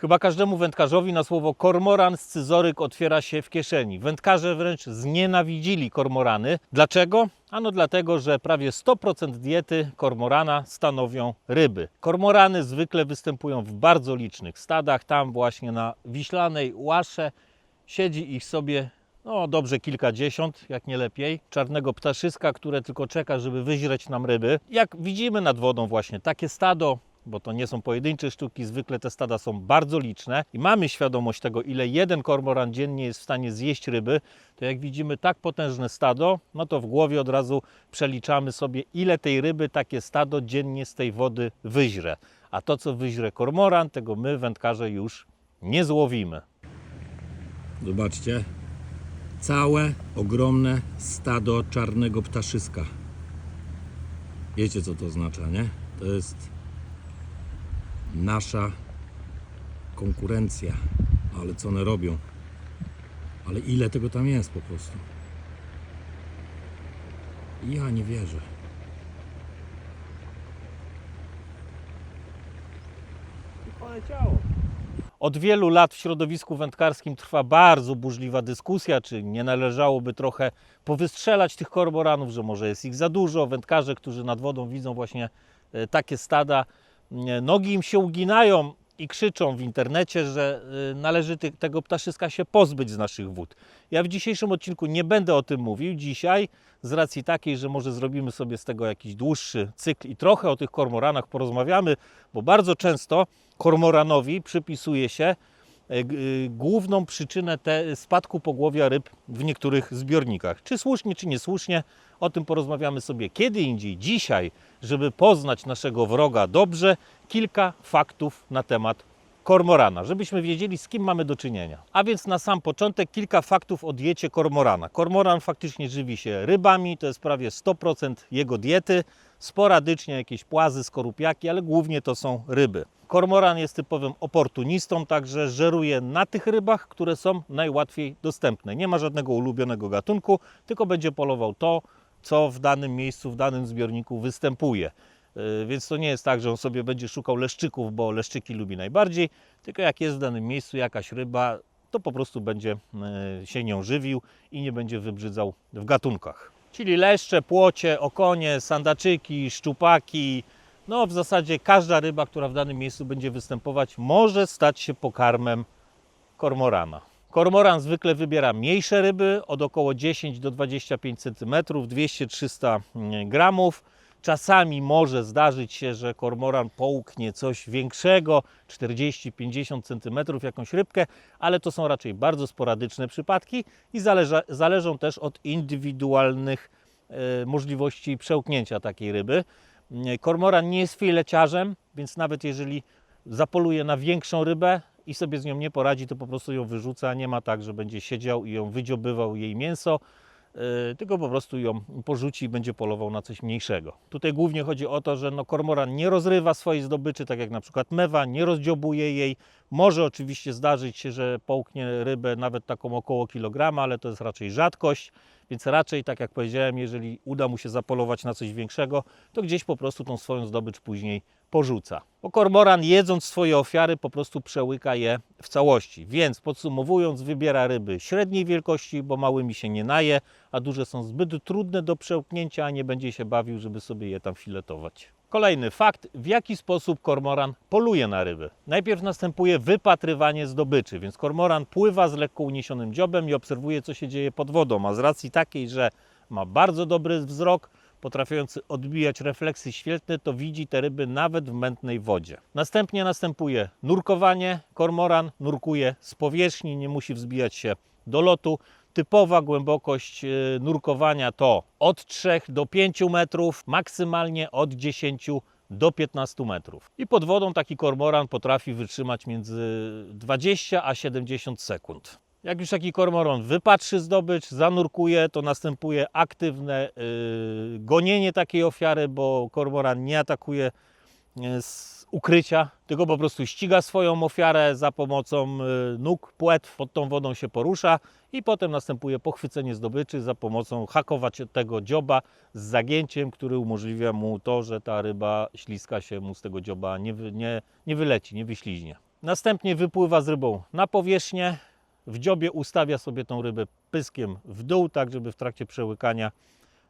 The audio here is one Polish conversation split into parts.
Chyba każdemu wędkarzowi na słowo kormoran scyzoryk otwiera się w kieszeni. Wędkarze wręcz znienawidzili kormorany. Dlaczego? Ano dlatego, że prawie 100% diety kormorana stanowią ryby. Kormorany zwykle występują w bardzo licznych stadach. Tam właśnie na Wiślanej Łasze siedzi ich sobie no dobrze kilkadziesiąt, jak nie lepiej, czarnego ptaszyska, które tylko czeka, żeby wyźreć nam ryby. Jak widzimy nad wodą właśnie takie stado, bo to nie są pojedyncze sztuki, zwykle te stada są bardzo liczne i mamy świadomość tego, ile jeden kormoran dziennie jest w stanie zjeść ryby, to jak widzimy tak potężne stado, no to w głowie od razu przeliczamy sobie, ile tej ryby takie stado dziennie z tej wody wyźre. A to, co wyźre kormoran, tego my, wędkarze, już nie złowimy. Zobaczcie, całe ogromne stado czarnego ptaszyska. Wiecie co to oznacza, nie? To jest nasza konkurencja. Ale co one robią? Ale ile tego tam jest po prostu? Ja nie wierzę. poleciało. Od wielu lat w środowisku wędkarskim trwa bardzo burzliwa dyskusja, czy nie należałoby trochę powystrzelać tych kormoranów, że może jest ich za dużo. Wędkarze, którzy nad wodą widzą właśnie e, takie stada, nogi im się uginają i krzyczą w internecie, że e, należy tego ptaszyska się pozbyć z naszych wód. Ja w dzisiejszym odcinku nie będę o tym mówił. Dzisiaj z racji takiej, że może zrobimy sobie z tego jakiś dłuższy cykl i trochę o tych kormoranach porozmawiamy, bo bardzo często kormoranowi przypisuje się y, główną przyczynę te spadku pogłowia ryb w niektórych zbiornikach. Czy słusznie, czy niesłusznie, o tym porozmawiamy sobie kiedy indziej. Dzisiaj, żeby poznać naszego wroga dobrze, kilka faktów na temat kormorana, żebyśmy wiedzieli, z kim mamy do czynienia. A więc na sam początek kilka faktów o diecie kormorana. Kormoran faktycznie żywi się rybami, to jest prawie 100% jego diety. Sporadycznie jakieś płazy, skorupiaki, ale głównie to są ryby. Kormoran jest typowym oportunistą, także żeruje na tych rybach, które są najłatwiej dostępne. Nie ma żadnego ulubionego gatunku, tylko będzie polował to, co w danym miejscu, w danym zbiorniku występuje. Yy, Więc to nie jest tak, że on sobie będzie szukał leszczyków, bo leszczyki lubi najbardziej, tylko jak jest w danym miejscu jakaś ryba, to po prostu będzie yy, się nią żywił i nie będzie wybrzydzał w gatunkach. Czyli leszcze, płocie, okonie, sandaczyki, szczupaki, no w zasadzie każda ryba, która w danym miejscu będzie występować, może stać się pokarmem kormorana. Kormoran zwykle wybiera mniejsze ryby od około 10 do 25 cm, 200-300 gramów. Czasami może zdarzyć się, że kormoran połknie coś większego, 40-50 cm, jakąś rybkę, ale to są raczej bardzo sporadyczne przypadki i zależa, zależą też od indywidualnych e, możliwości przełknięcia takiej ryby. Nie, Kormoran nie jest fileciarzem, więc nawet jeżeli zapoluje na większą rybę i sobie z nią nie poradzi, to po prostu ją wyrzuca. Nie ma tak, że będzie siedział i ją wydziobywał jej mięso, tylko po prostu ją porzuci i będzie polował na coś mniejszego. Tutaj głównie chodzi o to, że no, kormoran nie rozrywa swojej zdobyczy, tak jak na przykład mewa, nie rozdziobuje jej. Może oczywiście zdarzyć się, że połknie rybę nawet taką około kilograma, ale to jest raczej rzadkość. Więc raczej, tak jak powiedziałem, jeżeli uda mu się zapolować na coś większego, to gdzieś po prostu tą swoją zdobycz później porzuca. Bo kormoran jedząc swoje ofiary po prostu przełyka je w całości. Więc podsumowując, wybiera ryby średniej wielkości, bo małymi się nie naje, a duże są zbyt trudne do przełknięcia, a nie będzie się bawił, żeby sobie je tam filetować. Kolejny fakt, w jaki sposób kormoran poluje na ryby. Najpierw następuje wypatrywanie zdobyczy, więc kormoran pływa z lekko uniesionym dziobem i obserwuje, co się dzieje pod wodą. A z racji takiej, że ma bardzo dobry wzrok, potrafiący odbijać refleksy świetlne, to widzi te ryby nawet w mętnej wodzie. Następnie następuje nurkowanie. Kormoran nurkuje z powierzchni, nie musi wzbijać się do lotu. Typowa głębokość e, nurkowania to od 3 do 5 metrów, maksymalnie od 10 do 15 metrów. I pod wodą taki kormoran potrafi wytrzymać między 20 a 70 sekund. Jak już taki kormoran wypatrzy zdobycz, zanurkuje, to następuje aktywne yy, gonienie takiej ofiary, bo kormoran nie atakuje yy, z ukrycia, tylko po prostu ściga swoją ofiarę za pomocą yy, nóg, płetw, pod tą wodą się porusza i potem następuje pochwycenie zdobyczy za pomocą hakować tego dzioba z zagięciem, który umożliwia mu to, że ta ryba śliska się mu z tego dzioba, nie, nie, nie wyleci, nie wyśliźnie. Następnie wypływa z rybą na powierzchnię. W dziobie ustawia sobie tą rybę pyskiem w dół, tak żeby w trakcie przełykania,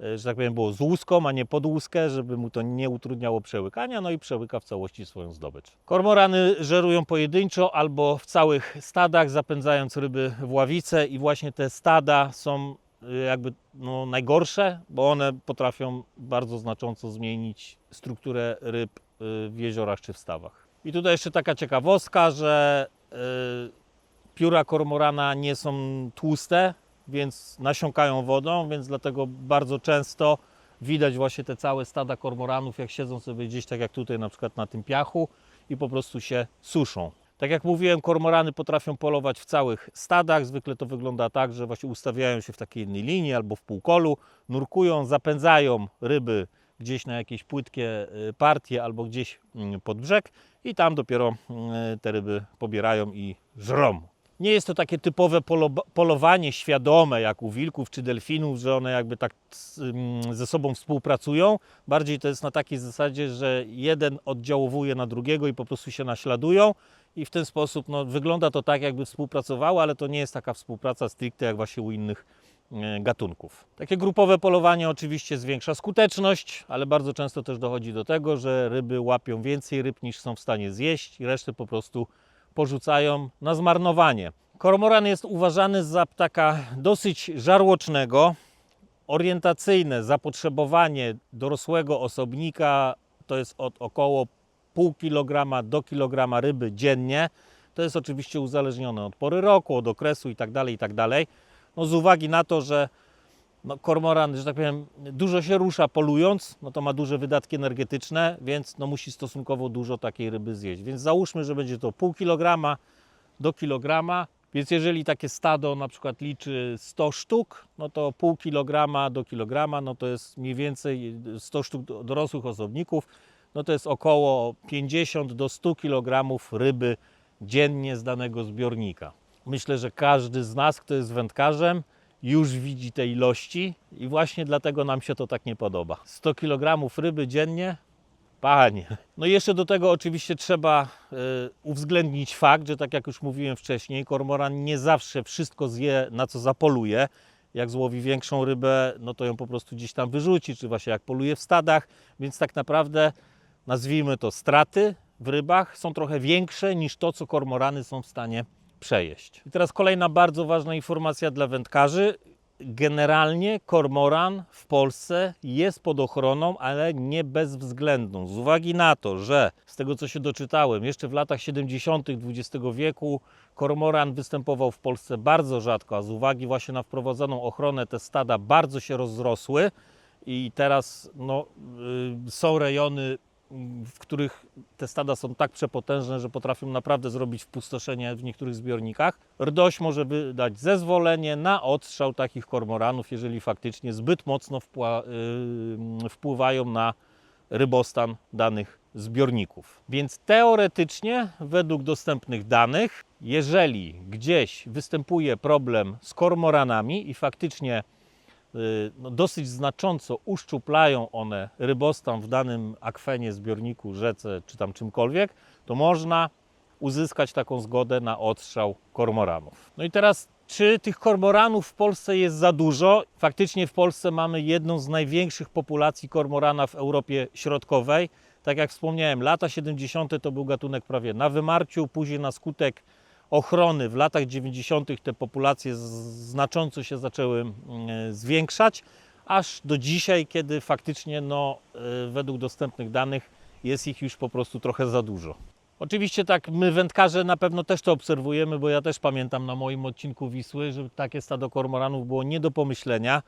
e, że tak powiem, było z łuską, a nie pod łuskę, żeby mu to nie utrudniało przełykania, no i przełyka w całości swoją zdobycz. Kormorany żerują pojedynczo albo w całych stadach, zapędzając ryby w ławice i właśnie te stada są y, jakby no, najgorsze, bo one potrafią bardzo znacząco zmienić strukturę ryb y, w jeziorach czy w stawach. I tutaj jeszcze taka ciekawostka, że y, pióra kormorana nie są tłuste, więc nasiąkają wodą, więc dlatego bardzo często widać właśnie te całe stada kormoranów, jak siedzą sobie gdzieś tak jak tutaj na przykład na tym piachu i po prostu się suszą. Tak jak mówiłem, kormorany potrafią polować w całych stadach. Zwykle to wygląda tak, że właśnie ustawiają się w takiej jednej linii albo w półkolu, nurkują, zapędzają ryby gdzieś na jakieś płytkie y, partie albo gdzieś mm, pod brzeg i tam dopiero y, te ryby pobierają i żrą. Nie jest to takie typowe polo, polowanie świadome jak u wilków czy delfinów, że one jakby tak mm, ze sobą współpracują. Bardziej to jest na takiej zasadzie, że jeden oddziałuje na drugiego i po prostu się naśladują i w ten sposób no, wygląda to tak, jakby współpracowały, ale to nie jest taka współpraca stricte jak właśnie u innych e, gatunków. Takie grupowe polowanie oczywiście zwiększa skuteczność, ale bardzo często też dochodzi do tego, że ryby łapią więcej ryb niż są w stanie zjeść i resztę po prostu porzucają na zmarnowanie. Kormoran jest uważany za ptaka dosyć żarłocznego. Orientacyjne zapotrzebowanie dorosłego osobnika to jest od około pół kilograma do kilograma ryby dziennie. To jest oczywiście uzależnione od pory roku, od okresu itd. itd. No z uwagi na to, że no, kormoran, że tak powiem, dużo się rusza polując, no to ma duże wydatki energetyczne, więc no, musi stosunkowo dużo takiej ryby zjeść. Więc załóżmy, że będzie to pół kilograma do kilograma, więc jeżeli takie stado na przykład liczy 100 sztuk, no to pół kilograma do kilograma, no to jest mniej więcej 100 sztuk do- dorosłych osobników, no to jest około 50 do 100 kg ryby dziennie z danego zbiornika. Myślę, że każdy z nas, kto jest wędkarzem, już widzi te ilości i właśnie dlatego nam się to tak nie podoba. 100 kg ryby dziennie? Panie. No i jeszcze do tego oczywiście trzeba y, uwzględnić fakt, że tak jak już mówiłem wcześniej, kormoran nie zawsze wszystko zje, na co zapoluje. Jak złowi większą rybę, no to ją po prostu gdzieś tam wyrzuci, czy właśnie jak poluje w stadach, więc tak naprawdę nazwijmy to straty w rybach są trochę większe niż to, co kormorany są w stanie przejeść. I teraz kolejna bardzo ważna informacja dla wędkarzy. Generalnie kormoran w Polsce jest pod ochroną, ale nie bezwzględną. Z uwagi na to, że z tego co się doczytałem, jeszcze w latach 70. XX wieku kormoran występował w Polsce bardzo rzadko, a z uwagi właśnie na wprowadzoną ochronę te stada bardzo się rozrosły i teraz no, y, są rejony w których te stada są tak przepotężne, że potrafią naprawdę zrobić wpustoszenie w niektórych zbiornikach. RDOŚ może wydać zezwolenie na odstrzał takich kormoranów, jeżeli faktycznie zbyt mocno yy, wpływają na rybostan danych zbiorników. Więc teoretycznie, według dostępnych danych, jeżeli gdzieś występuje problem z kormoranami i faktycznie no, dosyć znacząco uszczuplają one rybostan w danym akwenie, zbiorniku, rzece czy tam czymkolwiek, to można uzyskać taką zgodę na odstrzał kormoranów. No i teraz, czy tych kormoranów w Polsce jest za dużo? Faktycznie w Polsce mamy jedną z największych populacji kormorana w Europie Środkowej. Tak jak wspomniałem, lata 70. to był gatunek prawie na wymarciu, później na skutek ochrony w latach 90. te populacje znacząco się zaczęły mm, zwiększać, aż do dzisiaj, kiedy faktycznie no, y, według dostępnych danych jest ich już po prostu trochę za dużo. Oczywiście tak, my wędkarze na pewno też to obserwujemy, bo ja też pamiętam na moim odcinku Wisły, że takie stado kormoranów było nie do pomyślenia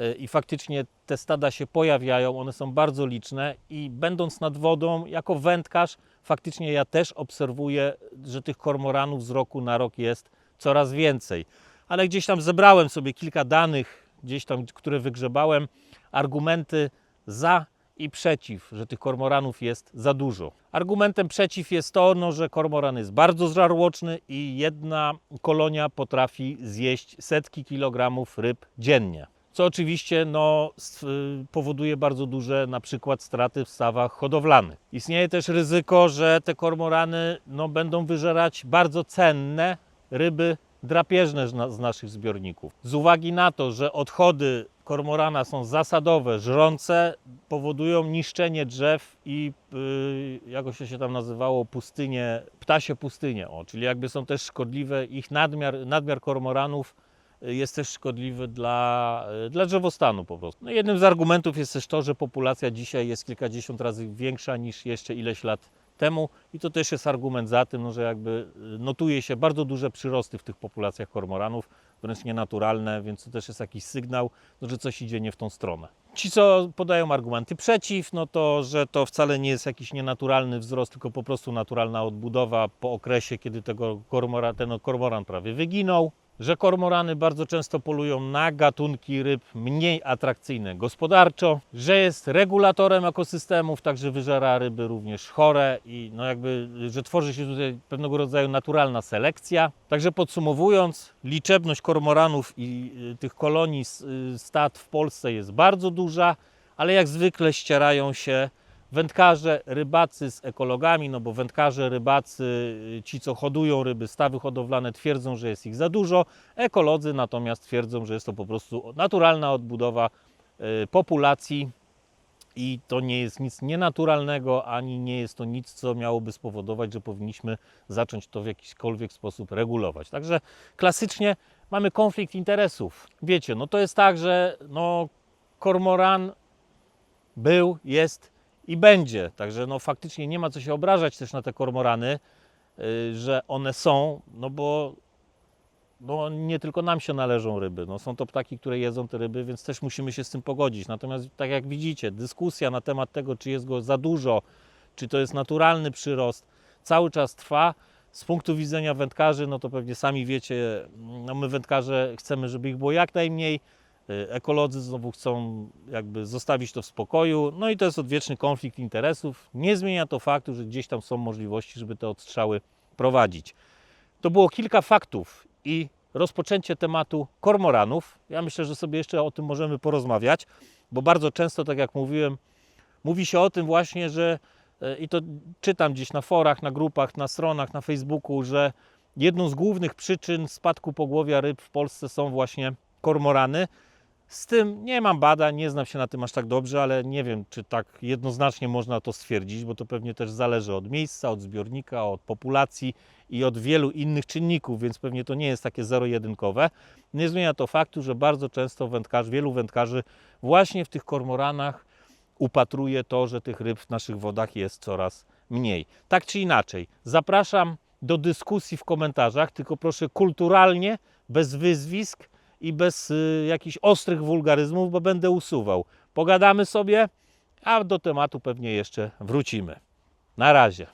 y, i faktycznie te stada się pojawiają, one są bardzo liczne i będąc nad wodą jako wędkarz, faktycznie ja też obserwuję, że tych kormoranów z roku na rok jest coraz więcej. Ale gdzieś tam zebrałem sobie kilka danych, gdzieś tam, które wygrzebałem, argumenty za i przeciw, że tych kormoranów jest za dużo. Argumentem przeciw jest to, no, że kormoran jest bardzo żarłoczny i jedna kolonia potrafi zjeść setki kilogramów ryb dziennie. Co oczywiście no, y, powoduje bardzo duże na przykład straty w stawach hodowlanych. Istnieje też ryzyko, że te kormorany no, będą wyżerać bardzo cenne ryby drapieżne z, na, z naszych zbiorników. Z uwagi na to, że odchody kormorana są zasadowe, żrące, powodują niszczenie drzew i yy, jakoś się tam nazywało pustynie, ptasie pustynie, o, czyli jakby są też szkodliwe, ich nadmiar, nadmiar kormoranów jest też szkodliwy dla, y, dla drzewostanu po prostu. No jednym z argumentów jest też to, że populacja dzisiaj jest kilkadziesiąt razy większa niż jeszcze ileś lat temu i to też jest argument za tym, no, że jakby y, notuje się bardzo duże przyrosty w tych populacjach kormoranów, wręcz nienaturalne, więc to też jest jakiś sygnał, no, że coś idzie nie w tą stronę. Ci, co podają argumenty przeciw, no to, że to wcale nie jest jakiś nienaturalny wzrost, tylko po prostu naturalna odbudowa po okresie, kiedy tego kormora, ten kormoran prawie wyginął. Że kormorany bardzo często polują na gatunki ryb mniej atrakcyjne gospodarczo, że jest regulatorem ekosystemów, także wyżera ryby również chore i no jakby, że tworzy się tutaj pewnego rodzaju naturalna selekcja. Także podsumowując, liczebność kormoranów i y, tych kolonii y, stad w Polsce jest bardzo duża, ale jak zwykle ścierają się wędkarze, rybacy z ekologami, no bo wędkarze, rybacy, y, ci co hodują ryby, stawy hodowlane twierdzą, że jest ich za dużo, ekolodzy natomiast twierdzą, że jest to po prostu naturalna odbudowa y, populacji i to nie jest nic nienaturalnego, ani nie jest to nic, co miałoby spowodować, że powinniśmy zacząć to w jakikolwiek sposób regulować. Także klasycznie mamy konflikt interesów. Wiecie, no to jest tak, że no, kormoran był, jest i będzie. Także no, faktycznie nie ma co się obrażać też na te kormorany, y, że one są, no bo no, nie tylko nam się należą ryby. No, są to ptaki, które jedzą te ryby, więc też musimy się z tym pogodzić. Natomiast tak jak widzicie, dyskusja na temat tego, czy jest go za dużo, czy to jest naturalny przyrost, cały czas trwa. Z punktu widzenia wędkarzy, no to pewnie sami wiecie, no my wędkarze chcemy, żeby ich było jak najmniej. Y, Ekolodzy znowu chcą jakby zostawić to w spokoju. No i to jest odwieczny konflikt interesów. Nie zmienia to faktu, że gdzieś tam są możliwości, żeby te odstrzały prowadzić. To było kilka faktów i rozpoczęcie tematu kormoranów. Ja myślę, że sobie jeszcze o tym możemy porozmawiać, bo bardzo często, tak jak mówiłem, mówi się o tym właśnie, że e, i to czytam gdzieś na forach, na grupach, na stronach, na Facebooku, że jedną z głównych przyczyn spadku pogłowia ryb w Polsce są właśnie kormorany. Z tym nie mam badań, nie znam się na tym aż tak dobrze, ale nie wiem, czy tak jednoznacznie można to stwierdzić, bo to pewnie też zależy od miejsca, od zbiornika, od populacji i od wielu innych czynników, więc pewnie to nie jest takie zero-jedynkowe. Nie zmienia to faktu, że bardzo często wędkarzy, wielu wędkarzy właśnie w tych kormoranach upatruje to, że tych ryb w naszych wodach jest coraz mniej. Tak czy inaczej, zapraszam do dyskusji w komentarzach, tylko proszę kulturalnie, bez wyzwisk i bez y, jakichś ostrych wulgaryzmów, bo będę usuwał. Pogadamy sobie, a do tematu pewnie jeszcze wrócimy. Na razie.